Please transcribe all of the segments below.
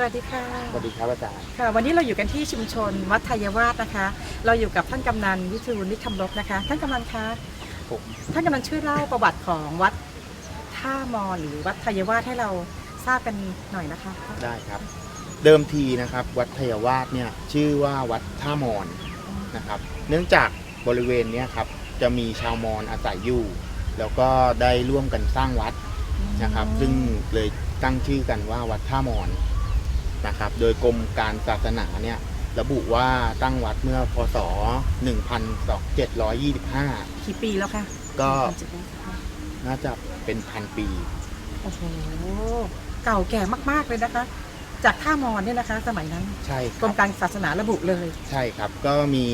สวัสดีค่ะ สวัสดีครับอาจารย์ ค่ะ วันนี้เราอยู่กันที่ชุมชนวัดไทยวาสนะคะ เราอยู่กับท่านกำนันวิทูลนิคำลบนะคะ ท่านกำนันคะผมท่านกำนันช่วยเล่าประวัติของวัดท่ามอหรือวัดไทยวาสให้เราทราบกันหน่อยนะคะ ได้ครับ เดิมทีนะครับ วัดไทยวาสเนี่ยชื่อว่าวัดท่ามอนนะครับ เนื่องจากบริเวณเนี้ยครับจะมีชาวมอญอาศัยอยู่ แล้วก็ได้ร่วมกันสร้างวัดนะครับ ซึ่งเลยตั้งชื่อกันว่าวัดท่ามอน นะครับ โดยกรมการศาสนาเนี่ยระบุว่าตั้งวัดเมื่อพศ 1725 กี่ปีแล้วคะก็น่าจะเป็นพันปี โอ้โห เก่าแก่มาก ๆ เลยนะคะ จากท่ามอนเนี่ยนะคะ สมัยนั้น ใช่คกรรัมบการศาสนาระบุเลย ใช่ครับ ก็มี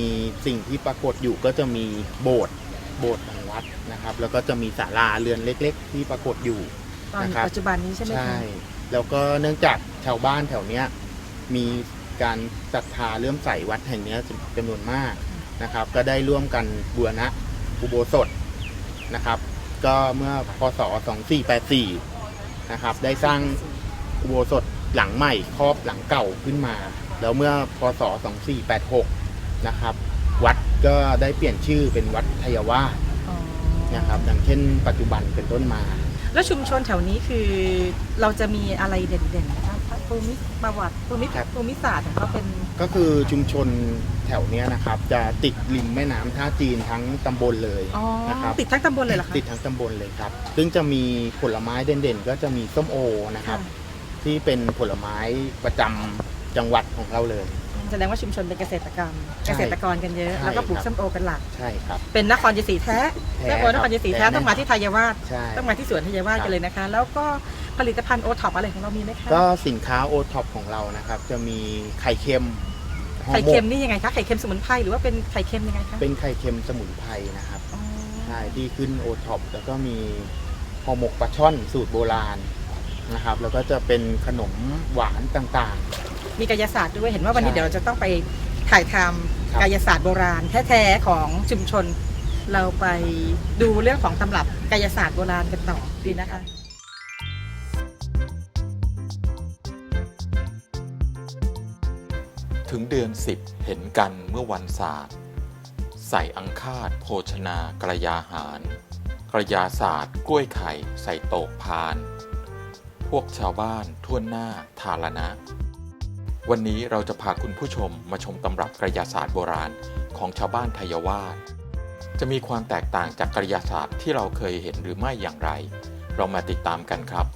สิ่งที่ปรากฏอยู่ก็จะมีโบสถ์ โบสถ์ของวัดนะครับ แล้วก็จะมีศาลาเรือนเล็ก ๆ ที่ปรากฏอยู่ตอนนะครับปัจจุบันนี้ใช่ไหมคะ แล้วก็เนื่องจากชาวบ้านแถวเนี้ยมีการศรัทธาเลื่อมใสวัดแห่งเนี้ยจำนวนมากนะครับ ก็ได้ร่วมกันบูรณะอุโบสถนะครับ ก็เมื่อพศ 2484 นะครับ ได้สร้างอุโบสถหลังใหม่ครอบหลังเก่าขึ้นมา แล้วเมื่อพศ 2486 นะครับ วัดก็ได้เปลี่ยนชื่อเป็นวัดทยวาสนะครับ อย่างเช่นปัจจุบันเป็นต้นมา แล้วชุมชนแถวนี้คือเราจะมีอะไรเด่นๆนะคะภูมิประวัติภูมิครับ ภูมิศาสตร์ของเขาเป็น ก็คือชุมชนแถวเนี้ยนะครับ จะติดริมแม่น้ำท่าจีนทั้งตำบลเลยอ๋อ นะครับติดทั้งตำบลเลยเหรอคะติดทั้งตำบลเลยครับ ซึ่งจะมีผลไม้เด่นๆ ก็จะมีส้มโอนะครับ ที่เป็นผลไม้ประจำจังหวัดของเราเลย แสดงว่าชุมชนเป็นเกษตรกรรม ใช่เกษตรกรกันเยอะ ใช่แล้วก็ปลูกครับ ส้มโอเป็นหลัก ใช่ครับ เป็นนครยศรีแท้แท้แม่โอนครยศรีแท้ครับต้องมาที่ไทยวาสใช่ ต้องมาที่สวนไทยวาสครับกันเลยนะคะ แล้วก็ผลิตภัณฑ์โอท็อปอะไรของเรามีไหมคะก็สินค้าโอท็อปของเรานะครับ จะมีไข่เค็มห่อไข่หมเค็กมนี่ยังไงคะไข่เค็มสมุนไพรหรือว่าเป็นไข่เค็มยังไงคะเป็นไข่เค็มสมุนไพรนะครับอ๋อใช่ที่ขึ้นโอท็อปแล้วก็มีห่อหมกปลาช่อนสูตรโบราณนะครับ แล้วก็จะเป็นขนมหวานต่าง มีกายศาสตร์ด้วยเห็นว่าวันนี้ใช่เดี๋ยวเราจะต้องไปถ่ายทครับำกายศาสตร์โบราณ แท้ๆของชุมชน เราไปดูเรื่องของตำรับกายศาสตร์โบราณกันต่อดีนะคะถึงเดือน10เห็นกันเมื่อวันศาสตร์ ใส่อังคาดโภชนากระยาหาร กระยาศาสตร์กล้วยไข่ใส่โตกพาน พวกชาวบ้านทั่วหน้าทาละนะ วันนี้เราจะพาคุณผู้ชมมาชมตำรับกระยาศาสตร์โบราณของชาวบ้านไทยวาสจะมีความแตกต่างจากกระยาศาสตร์ที่เราเคยเห็นหรือไม่อย่างไร เรามาติดตามกันครับ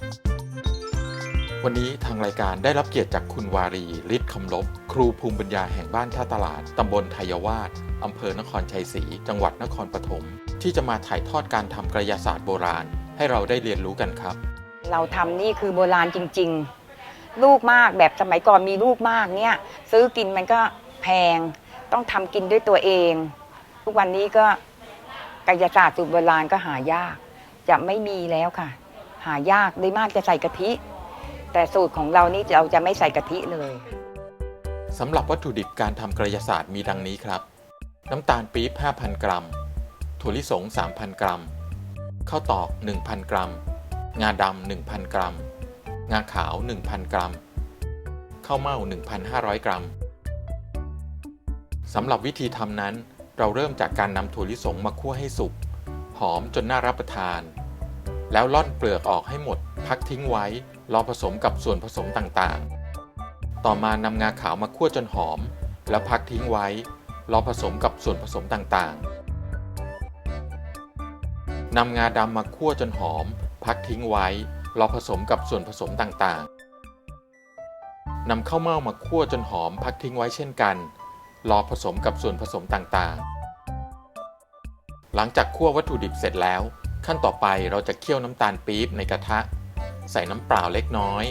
วันนี้ทางรายการได้รับเกียรติจากคุณวารีฤทธิ์คำลบ ครูภูมิปัญญาแห่งบ้านท่าตลาดตำบลไทยวาสอำเภอนครชัยศรีจังหวัดนครปฐมที่จะมาถ่ายทอดการทำกระยาศาสตร์โบราณ ให้เราได้เรียนรู้กันครับ เราทำนี่คือโบราณจริง ๆ ลูกมากแบบสมัยก่อนมีลูกมากเนี่ย ซื้อกินมันก็แพงต้องทำกินด้วยตัวเอง ทุกวันนี้ก็กายศาสตร์สูตรโบราณก็หายาก จะไม่มีแล้วค่ะ หายากโดยมากจะใส่กะทิ แต่สูตรของเรานี่เราจะไม่ใส่กะทิเลยสำหรับวัตถุดิบการทำกระยาศาสตร์มีดังนี้ครับ น้ำตาลปี๊บ 5,000 กรัม ถั่วลิสง 3,000 กรัม ข้าวตอก 1,000 กรัม งาดำ 1,000 กรัม งาขาว 1,000 กรัม ข้าวเม่า 1,500 กรัม สำหรับวิธีทำนั้น เราเริ่มจากการนำถั่วลิสงมาคั่วให้สุก หอมจนน่ารับประทาน แล้วล่อนเปลือกออกให้หมด พักทิ้งไว้ รอผสมกับส่วนผสมต่างๆ ต่อมานำงาขาวมาคั่วจนหอม แล้วพักทิ้งไว้ รอผสมกับส่วนผสมต่างๆ นำงาดำมาคั่วจนหอม พักทิ้งไว้ รอผสมกับส่วนผสมต่างๆนำข้าวเม่ามาคั่วจนหอมพักทิ้งไว้เช่นกัน รอผสมกับส่วนผสมต่างๆ หลังจากคั่ววัตถุดิบเสร็จแล้ว ขั้นต่อไปเราจะเคี่ยวน้ำตาลปี๊บในกระทะ ใส่น้ำเปล่าเล็กน้อย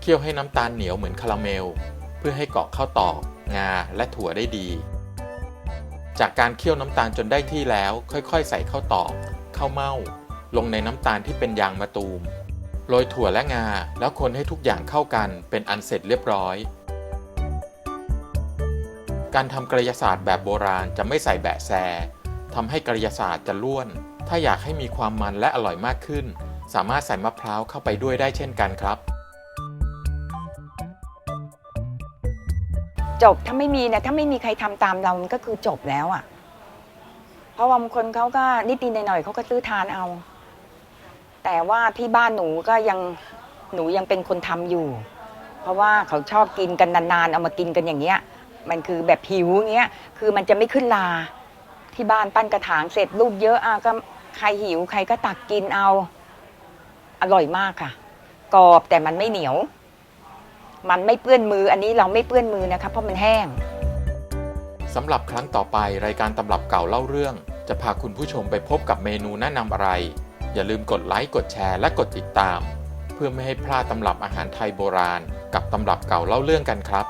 เคี่ยวให้น้ำตาลเหนียวเหมือนคาราเมล เพื่อให้เกาะข้าวตอกงาและถั่วได้ดี จากการเคี่ยวน้ำตาลจนได้ที่แล้ว ค่อยๆ ใส่ข้าวตอกข้าวเม่าลงในน้ำตาลที่เป็นยางมะตูม โรยถั่วและงา แล้วคนให้ทุกอย่างเข้ากันเป็นอันเสร็จเรียบร้อย การทำกระยาศาสตร์แบบโบราณจะไม่ใส่แบะแซทำให้กระยาศาสตร์จะล้วน ถ้าอยากให้มีความมันและอร่อยมากขึ้น สามารถใส่มะพร้าวเข้าไปด้วยได้เช่นกันครับ จบถ้าไม่มีเนี่ยถ้าไม่มีใครทำตามเรามันก็คือจบแล้วอะ่ะ เพราะว่าบางคนเขาก็นิดนิดหน่อยๆเขาก็ซื้อทานเอา แต่ว่าที่บ้านหนูก็ยังหนูยังเป็นคนทำอยู่ เพราะว่าเขาชอบกินกันนานๆเอามากินกันอย่างเงี้ย มันคือแบบหิวเงี้ยคือมันจะไม่ขึ้นลา ที่บ้านปั้นกระถางเสร็จลูกเยอะอะก็ใครหิวใครก็ตักกินเอา อร่อยมากค่ะกรอบแต่มันไม่เหนียว มันไม่เปื้อนมืออันนี้เราไม่เปื้อนมือนะคะเพราะมันแห้งสำหรับครั้งต่อไปรายการตำรับเก่าเล่าเรื่อง จะพาคุณผู้ชมไปพบกับเมนูแนะนำอะไร อย่าลืมกดไลค์กดแชร์และกดติดตาม เพื่อไม่ให้พลาดตำรับอาหารไทยโบราณ กับตำรับเก่าเล่าเรื่องกันครับ